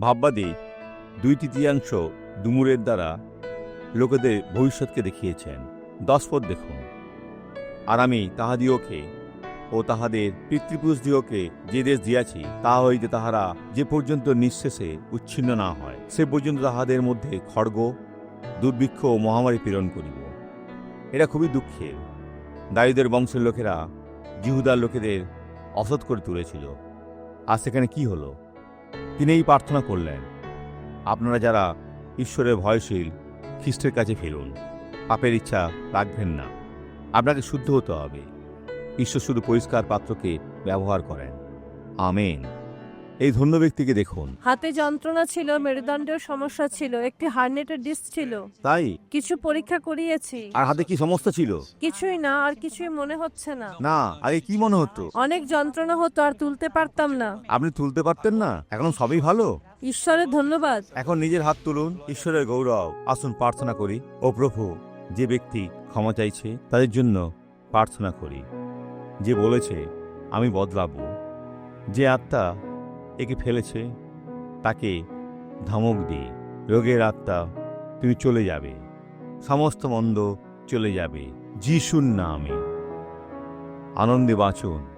ভাববাদী দুই তৃতীয়াংশ ডুমুরের দ্বারা লোকেদের ভবিষ্যৎকে দেখিয়েছেন। দশপদ দেখুন। আর আমি তাহাদিওকে ও তাহাদের পিতৃপুরুষদিওকে যে দেশ দিয়াছি তাহা হইতে তাহারা যে পর্যন্ত নিঃশেষে উচ্ছিন্ন না হয়, সে পর্যন্ত তাহাদের মধ্যে খড়গ, দুর্ভিক্ষ ও মহামারী প্রেরণ করিব। এটা খুবই দুঃখের। দায়ুদের বংশের লোকেরা জিহুদার লোকেদের অসৎ করে তুলেছিল। আর সেখানে কি হলো? তিনি এই প্রার্থনা করলেন, আপনারা যারা ঈশ্বরের ভয়শীল, খ্রিস্টের কাছে ফিরুন, পাপের ইচ্ছা রাখবেন না। আপনাকে শুদ্ধ হতে হবে। ঈশ্বর শুধু পরিষ্কার পাত্রকে ব্যবহার করেন। আমেন। এই ধন্য ব্যক্তিকে দেখুন। হাতে যন্ত্রণা ছিল মেরুদণ্ডের সমস্যা ছিল একটি হার্নেটের ডিস্ক ছিল। তাই? কিছু পরীক্ষা করিয়েছি। আর হাতে কি সমস্যা ছিল? কিছুই না আর কিছুই মনে হচ্ছে না। না আগে কি মনে হতো? অনেক যন্ত্রণা হতো আর তুলতে পারতাম না। আপনি তুলতে পারতেন না? এখন সবই ভালো? ঈশ্বরের ধন্যবাদ। এখন নিজের হাত তুলুন ঈশ্বরের গৌরব। আসুন প্রার্থনা করি। ও প্রভু যে ব্যক্তি ক্ষমা চাইছে তাদের জন্য প্রার্থনা করি। যে বলেছে আমি বদলাবো। যে আত্মা একে ফেলেছে, তাকে ধমক দিয়ে রোগের আত্মা, তুমি চলে যাবে, সমস্ত মন্দ চলে যাবে, যিশুর নামে। আনন্দে বাঁচুন।